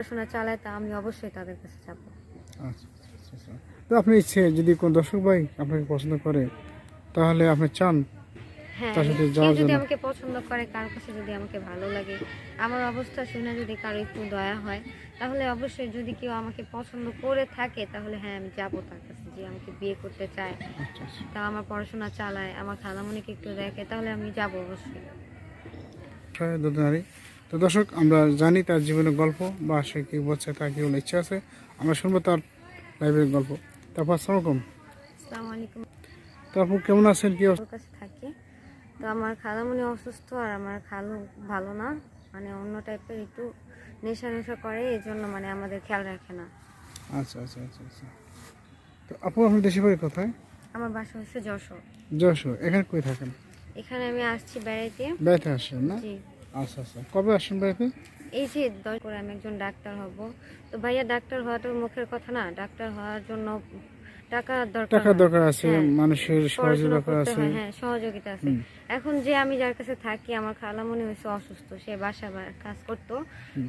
পড়াশোনা চালায় তা আমি অবশ্যই তাদের কাছে যাব। আচ্ছা আচ্ছা, আচ্ছা। তো আপনি ইচ্ছে যদি কোনো দর্শক ভাই আপনাকে পছন্দ করে তাহলে আপনি চান হ্যাঁ তার সাথে যাওয়ার যদি আমাকে পছন্দ করে কাছে যদি আমাকে ভালো লাগে আমার অবস্থা শুনে যদি কারও একটু দয়া হয় তাহলে অবশ্যই যদি কেউ আমাকে পছন্দ করে থাকে তাহলে হ্যাঁ আমি যাব তার কাছে যে আমাকে বিয়ে করতে চায়। তা আমার পড়াশোনা চালায় আমার খালামণিকে একটু দেখে তাহলে আমি যাব অবশ্যই। নারী তো দর্শক আমরা জানি তার জীবনের গল্প বা সে কি বলছে তার কি বলে ইচ্ছা আছে? আমরা শুনব তার লাইফের গল্প। তারপর আসসালামাইকুম আসসালামু আলাইকুম। তারপর কেমন আছেন? কি? কাছে থাকি। তো আমার খালামণি অসুস্থ আর আমার খালু ভালো না। মানে অন্য টাইপের একটু নেশা নেশা করে এই জন্য মানে আমাদের খেয়াল রাখে না। আচ্ছা আচ্ছা আচ্ছা আচ্ছা। তো আপু আপনার দেশে বাড়ি কোথায়? আমার বাসা হচ্ছে যশোর। যশোর। এখানে কই থাকেন? এখানে আমি আসছি বেড়াইতে। বেড়াতে আসেন না? জি। আচ্ছা আচ্ছা। কবে আসেন বেড়াতে? এই যে দশ করে আমি একজন ডাক্তার হব। তো ভাইয়া ডাক্তার হওয়াটা মুখের কথা না, ডাক্তার হওয়ার জন্য টাকার দরকার আছে হ্যাঁ। মানুষের সহযোগিতা আছে। হ্যাঁ সহযোগিতা আছে। এখন যে আমি যার কাছে থাকি আমার খালামণি হয়েছে অসুস্থ সে বাসা কাজ করতো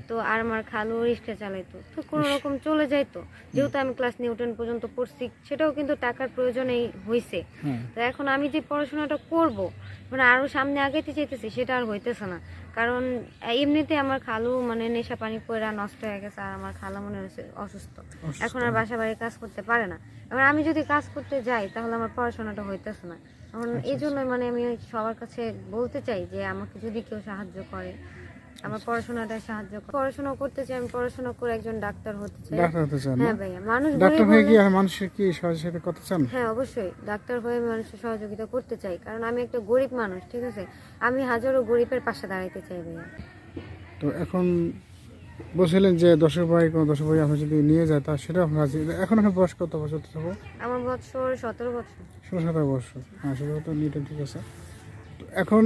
তো আর আমার খালু রিক্সা চালাইতো তো কোনো রকম চলে যাইতো। যেহেতু আমি ক্লাস নিউটন পর্যন্ত পড়ছি সেটাও কিন্তু টাকার প্রয়োজনেই হয়েছে হ্যাঁ। তো এখন আমি যে পড়াশোনাটা করব মানে আরও সামনে আগাইতে চাইতেছি সেটা আর হইতেছে না। কারণ এমনিতে আমার খালু মানে নেশা পানি করে নষ্ট হয়ে গেছে আর আমার খালা মনে অসুস্থ। অসুস্থ। এখন আর বাসা বাড়ি কাজ করতে পারে না। এবার আমি যদি কাজ করতে যাই তাহলে আমার পড়াশোনাটা হইতেছে না। এখন আচ্ছা, এই জন্য মানে আমি সবার কাছে বলতে চাই যে আমাকে যদি কেউ সাহায্য করে আমার আচ্ছা। পড়াশোনাটা সাহায্য করে। পড়াশোনা করতে চাই আমি পড়াশোনা করে একজন ডাক্তার হতে চাই। ডাক্তার হতে চান হ্যাঁ ভাইয়া মানুষ ডাক্তার হয়ে আর মানুষের কি সাথে কথা চান? হ্যাঁ অবশ্যই। ডাক্তার হয়ে মানুষের সহযোগিতা করতে চাই কারণ আমি একটা গরিব মানুষ ঠিক আছে? আমি হাজারো গরিবের পাশে দাঁড়াইতে চাই ভাইয়া। তো এখন বলছিলেন যে দশের ভাই কোনো দশের ভাই আপনি যদি নিয়ে যাই তা সেটা আমরা রাজি এখন আপনার বয়স কত বছর থাকব আমার বছর সতেরো বছর। ষোলো সতেরো বছর। হ্যাঁ সেটা তো নিয়ে ঠিক আছে। তো এখন